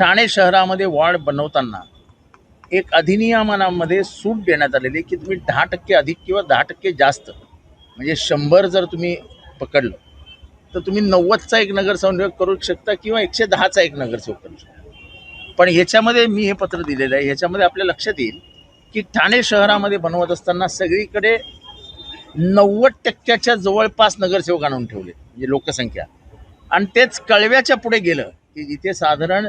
ठाणे शहरामध्ये वॉर्ड बनवताना एक अधिनियमनामध्ये सूट देण्यात आलेली की तुम्ही दहा टक्के अधिक किंवा दहा टक्के जास्त म्हणजे शंभर जर तुम्ही पकडलं तर तुम्ही नव्वदचा एक नगरसेवक करू शकता किंवा एकशे दहाचा एक नगरसेवक करू शकता. पण ह्याच्यामध्ये मी हे पत्र दिलेलं आहे ह्याच्यामध्ये आपल्या लक्षात येईल की ठाणे शहरामध्ये बनवत असताना सगळीकडे नव्वद टक्क्याच्या जवळपास नगरसेवक आणून ठेवले म्हणजे लोकसंख्या. आणि तेच कळव्याच्या पुढे गेलं की जिथे साधारण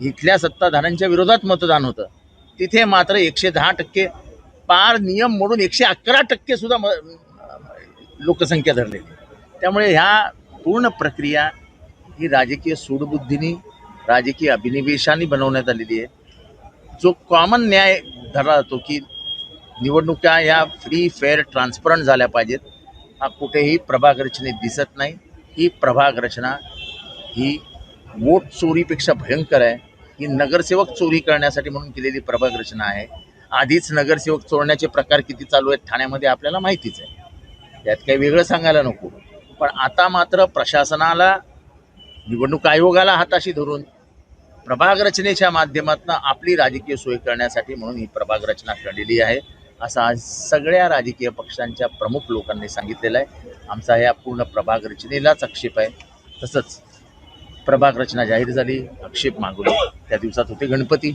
इथल्या सत्ताधाऱ्यांच्या विरोधात मतदान होतं. तिथे मात्र एकशे दहा टक्के पार नियम मोडून एकशे अकरा टक्के सुद्धा म लोकसंख्या धरलेली त्यामुळे ह्या पूर्ण प्रक्रिया ही राजकीय सूडबुद्धीनी राजकीय अभिनिवेशाने बनवण्यात आलेली आहे. जो कॉमन न्याय धरला जातो की निवडणुका या फ्री फेअर ट्रान्सपरंट झाल्या पाहिजेत हा कुठेही प्रभाग रचनेत दिसत नाही. ही प्रभाग रचना ही वोट चोरीपेक्षा भयंकर आहे. ही नगरसेवक चोरी करण्यासाठी म्हणून केलेली प्रभाग रचना आहे. आधीच नगरसेवक चोरण्याचे प्रकार किती चालू आहेत ठाण्यामध्ये आपल्याला माहितीच आहे. यात काही वेगळं सांगायला नको. पण आता मात्र प्रशासनाला निवडणूक आयोगाला हाताशी धरून प्रभाग रचनेच्या माध्यमातून आपली राजकीय सोय करण्यासाठी म्हणून ही प्रभाग रचना केलेली आहे. असं आज सगळ्या राजकीय पक्षांच्या प्रमुख लोकांनी सांगितलेलं आहे. आमचा या पूर्ण प्रभाग रचनेलाच आक्षेप आहे. तसंच प्रभाग रचना जाहीर झाली. आक्षेप मागवले. त्या दिवसात होते गणपती.